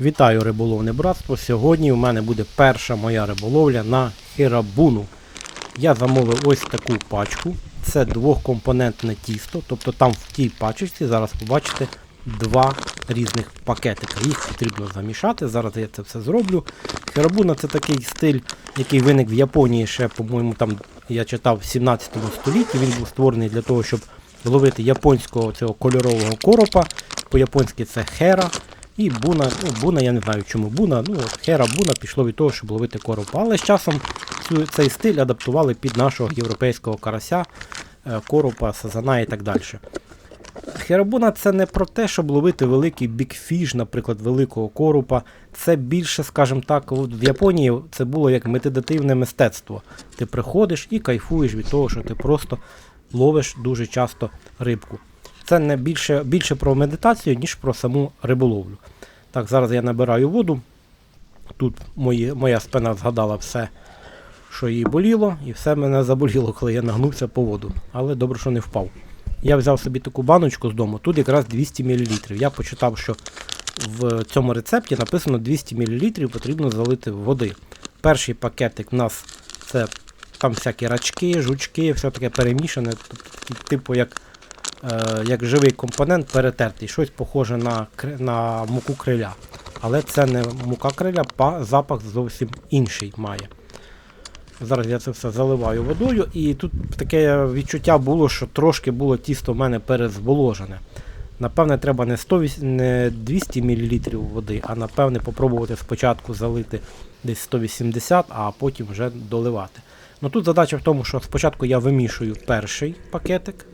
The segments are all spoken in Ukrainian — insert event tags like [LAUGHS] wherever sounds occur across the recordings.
Вітаю риболовне братство. Сьогодні у мене буде перша моя риболовля на херабуну. Я замовив ось таку пачку. Це двохкомпонентне тісто. Тобто там в тій пачечці зараз побачите два різних пакетика. Їх потрібно замішати. Зараз я це все зроблю. Херабуна це такий стиль, який виник в Японії ще, по-моєму, там я читав в 17 столітті. Він був створений для того, щоб ловити японського цього кольорового коропа. По-японськи це хера. І буна, ну буна, я не знаю чому буна, ну от хера буна пішло від того, щоб ловити коропа. Але з часом цю, цей стиль адаптували під нашого європейського карася, е, коропа, сазана і так далі. Херабуна це не про те, щоб ловити великий бікфіш, наприклад, великого коропа. Це більше, скажімо так, в Японії це було як медитативне мистецтво. Ти приходиш і кайфуєш від того, що ти просто ловиш дуже часто рибку. Це не більше, більше про медитацію, ніж про саму риболовлю. Так, зараз я набираю воду. Тут мої, моя спина згадала все, що їй боліло, і все мене заболіло, коли я нагнувся по воду. Але добре, що не впав. Я взяв собі таку баночку з дому, тут якраз 200 мл. Я почитав, що в цьому рецепті написано 200 мл потрібно залити води. Перший пакетик у нас це там всякі рачки, жучки, все таке перемішане, тобто, типу як як живий компонент перетертий, щось похоже на, на муку криля. Але це не мука криля, па, запах зовсім інший має. Зараз я це все заливаю водою, і тут таке відчуття було, що трошки було тісто в мене перезволожене. Напевне, треба не, 100, не 200 мл води, а напевне попробувати спочатку залити десь 180, а потім вже доливати. Ну тут задача в тому, що спочатку я вимішую перший пакетик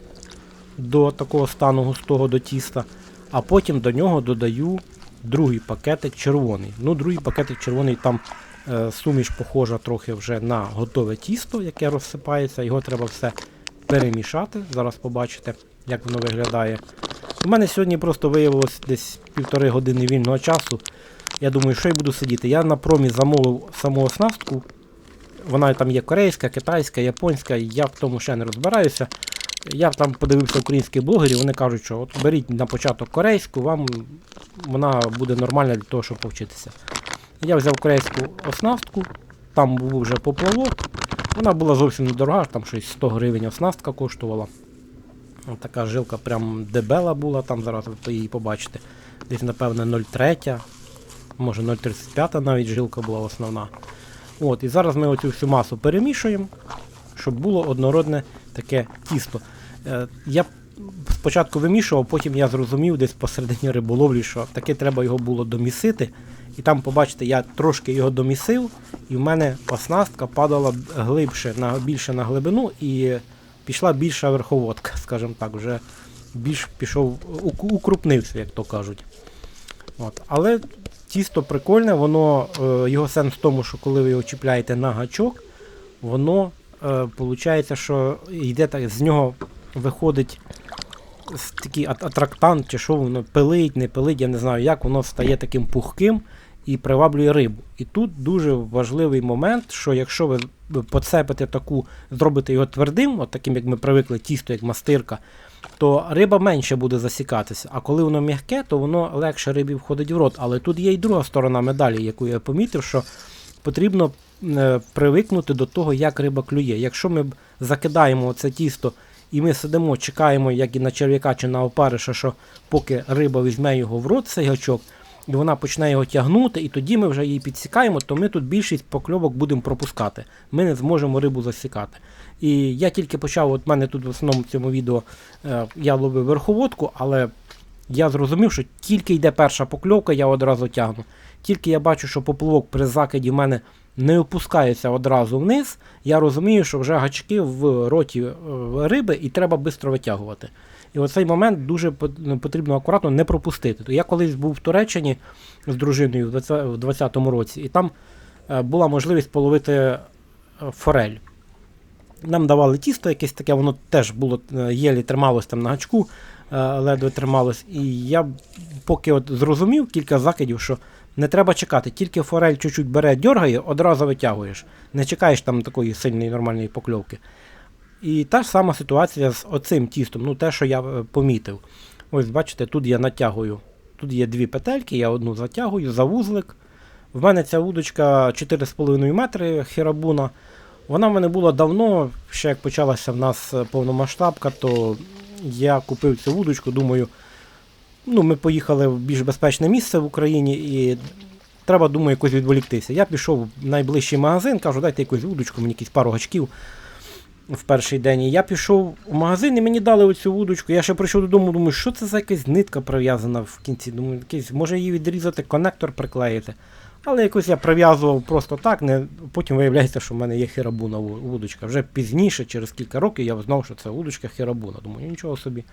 до такого стану густого до тіста, а потім до нього додаю другий пакетик червоний. Ну, другий пакетик червоний там е, суміш похожа трохи вже на готове тісто, яке розсипається. Його треба все перемішати. Зараз побачите, як воно виглядає. У мене сьогодні просто виявилось десь півтори години вільного часу. Я думаю, що я буду сидіти. Я на промі замовив саму оснастку. Вона там є корейська, китайська, японська, я в тому ще не розбираюся. Я там подивився українських блогерів, вони кажуть, що от беріть на початок корейську, вам вона буде нормальна для того, щоб повчитися. Я взяв корейську оснастку, там був вже поплавок. Вона була зовсім недорога, там щось 100 гривень оснастка коштувала. Така жилка прям дебела була, там зараз ви її побачите. Десь, напевне, 0,3, може 0,35 навіть жилка була основна. От, і зараз ми оцю всю масу перемішуємо, щоб було однородне таке тісто. Е, я спочатку вимішував, потім я зрозумів десь посередині риболовлі, що таке треба його було домісити. І там, побачите, я трошки його домісив, і в мене оснастка падала глибше, на, більше на глибину, і пішла більша верховодка, [LAUGHS] скажімо так, вже більш пішов, укрупнився, як то кажуть. От. Але тісто прикольне, воно, е, його сенс в тому, що коли ви його чіпляєте на гачок, воно е, виходить, що йде так, з нього виходить такий атрактант, чи що воно пилить, не пилить, я не знаю як, воно стає таким пухким і приваблює рибу. І тут дуже важливий момент, що якщо ви поцепите таку, зробите його твердим, от таким, як ми привикли, тісто, як мастирка, то риба менше буде засікатися. А коли воно м'яке, то воно легше рибі входить в рот. Але тут є і друга сторона медалі, яку я помітив, що потрібно е, привикнути до того, як риба клює. Якщо ми закидаємо це тісто і ми сидимо, чекаємо, як і на черв'яка чи на опариша, що поки риба візьме його в рот, цей гачок, і вона почне його тягнути, і тоді ми вже її підсікаємо, то ми тут більшість покльовок будемо пропускати. Ми не зможемо рибу засікати. І я тільки почав, от мене тут в основному в цьому відео е, я ловив верховодку, але я зрозумів, що тільки йде перша покльовка, я одразу тягну. Тільки я бачу, що поплавок при закиді в мене не опускається одразу вниз, я розумію, що вже гачки в роті е, риби і треба швидко витягувати. І оцей момент дуже потрібно акуратно не пропустити. Я колись був в Туреччині з дружиною в 20 в 20-му році, і там е, була можливість половити е, форель. Нам давали тісто якесь таке, воно теж було єлі трималось там на гачку, ледве трималось. І я поки от зрозумів кілька закидів, що не треба чекати, тільки форель чуть-чуть бере, дьоргає, одразу витягуєш. Не чекаєш там такої сильної нормальної покльовки. І та ж сама ситуація з оцим тістом, ну те, що я е, помітив. Ось бачите, тут я натягую Тут є дві петельки, я одну затягую за вузлик. В мене ця вудочка 4,5 метри хірабуна. Вона в мене була давно, ще як почалася в нас е, повномасштабка, то я купив цю вудочку, думаю, ну, ми поїхали в більш безпечне місце в Україні і треба, думаю, якось відволіктися. Я пішов в найближчий магазин, кажу, дайте якусь вудочку, мені якісь пару гачків в перший день. І я пішов в магазин і мені дали оцю вудочку. Я ще прийшов додому, думаю, що це за якась нитка прив'язана в кінці. Думаю, якийсь, може її відрізати, коннектор приклеїти. Але якось я прив'язував просто так, не... потім виявляється, що в мене є хірабуна вудочка. Вже пізніше, через кілька років, я знав, що це вудочка хірабуна. Думаю, нічого собі.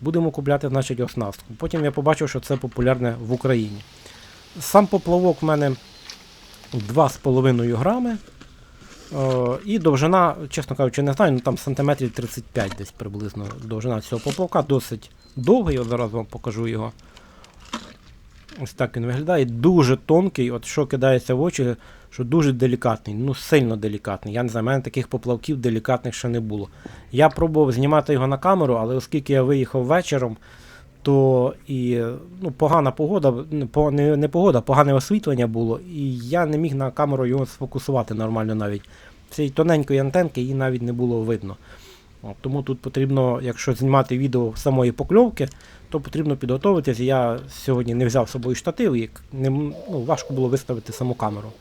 Будемо купляти, значить, оснастку. Потім я побачив, що це популярне в Україні. Сам поплавок в мене 2,5 грами. Е, і довжина, чесно кажучи, не знаю, ну там сантиметрів 35 десь приблизно довжина цього поплавка, досить довгий, от зараз вам покажу його. Ось так він виглядає. Дуже тонкий, от що кидається в очі, що дуже делікатний, ну сильно делікатний. Я не знаю, в мене таких поплавків делікатних ще не було. Я пробував знімати його на камеру, але оскільки я виїхав вечором, то і ну, погана погода, не, не, погода, погане освітлення було, і я не міг на камеру його сфокусувати нормально навіть. Цієї тоненької антенки її навіть не було видно. Тому тут потрібно, якщо знімати відео самої покльовки, то потрібно підготуватися. Я сьогодні не взяв з собою штатив, і не, ну, важко було виставити саму камеру.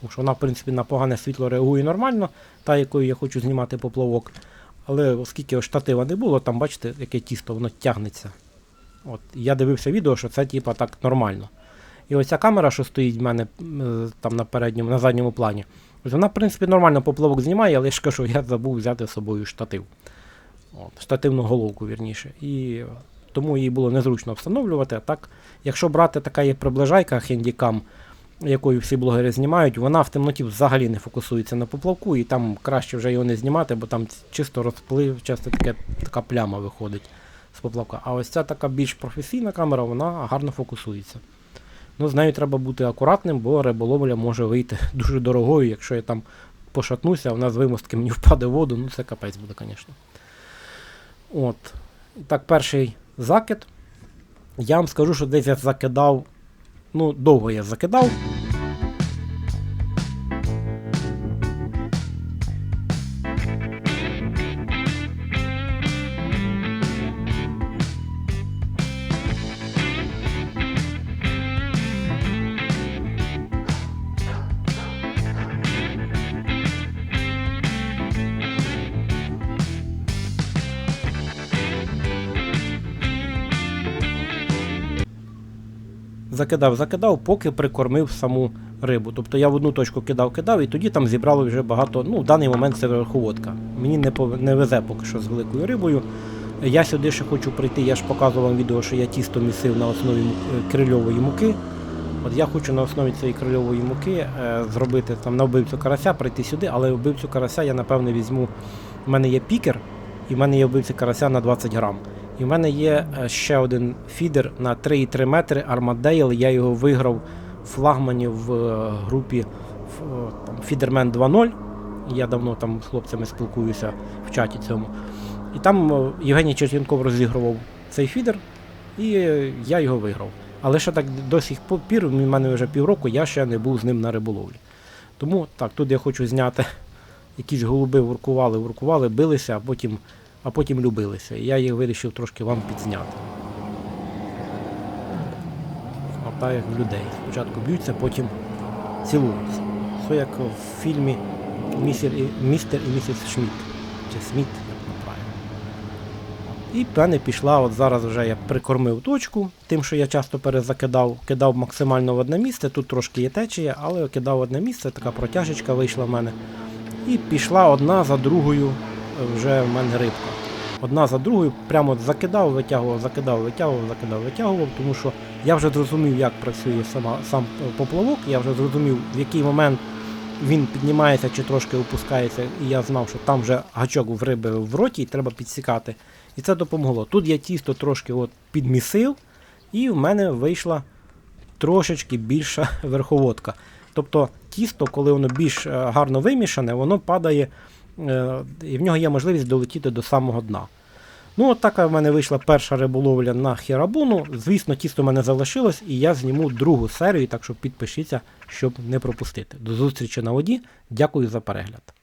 Тому що вона, в принципі, на погане світло реагує нормально, та якою я хочу знімати поплавок. Але оскільки штатива не було, там бачите, яке тісто, воно тягнеться. От, я дивився відео, що це типа так нормально. І оця камера, що стоїть в мене там на передньому, на задньому плані, ось вона, в принципі, нормально поплавок знімає, але я ж кажу, я забув взяти з собою штатив. От, штативну головку, вірніше. І тому її було незручно встановлювати. А так, якщо брати така є приближайка хендікам, якою всі блогери знімають, вона в темноті взагалі не фокусується на поплавку, і там краще вже його не знімати, бо там чисто розплив, часто таке, така пляма виходить з поплавка. А ось ця така більш професійна камера, вона гарно фокусується. Ну, з нею треба бути акуратним, бо риболовля може вийти [LAUGHS] дуже дорогою, якщо я там пошатнуся, а вона з вимостки мені впаде в воду, ну це капець буде, звісно. От. Так, перший закид. Я вам скажу, що десь я закидав. Ну, довго я закидав. Закидав, закидав, поки прикормив саму рибу. Тобто я в одну точку кидав, кидав, і тоді там зібрало вже багато. Ну, в даний момент це верховодка. Мені не, не везе поки що з великою рибою. Я сюди ще хочу прийти, я ж показував відео, що я тісто місив на основі е, крильової муки. От я хочу на основі цієї крильової муки е, зробити там на вбивцю карася, прийти сюди, але вбивцю карася я напевне візьму. У мене є пікер, і в мене є вбивця карася на 20 грам. І в мене є е, ще один фідер на 3,3 метри Armadale. Я його виграв в флагмані в е, групі Feederman 2.0. Я давно там з хлопцями спілкуюся в чаті цьому. І там е, Євгеній Черченков розігрував цей фідер, і я його виграв. Але ще так до сих пір, в мене вже півроку, я ще не був з ним на риболовлі. Тому так, тут я хочу зняти якісь голуби воркували, воркували, билися, а потім, а потім любилися. І я їх вирішив трошки вам підзняти. Отак як в людей. Спочатку б'ються, потім цілуються. Все як в фільмі Містер і, Містер і місіс Шмідт. Чи Сміт, як правильно. І в мене пішла, от зараз вже я прикормив точку, тим, що я часто перезакидав, кидав максимально в одне місце, тут трошки є течія, але кидав в одне місце, така протяжечка вийшла в мене. І пішла одна за другою вже в мене рибка. Одна за другою, прямо закидав, витягував, закидав, витягував, закидав, витягував, тому що я вже зрозумів, як працює сама, сам поплавок, я вже зрозумів, в який момент він піднімається чи трошки опускається, і я знав, що там вже гачок в риби в роті, і треба підсікати. І це допомогло. Тут я тісто трошки от підмісив, і в мене вийшла трошечки більша [LAUGHS] верховодка. Тобто тісто, коли воно більш е, гарно вимішане, воно падає, і в нього є можливість долетіти до самого дна. Ну, от така в мене вийшла перша риболовля на хірабуну. Звісно, тісто в мене залишилось, і я зніму другу серію, так що підпишіться, щоб не пропустити. До зустрічі на воді. Дякую за перегляд.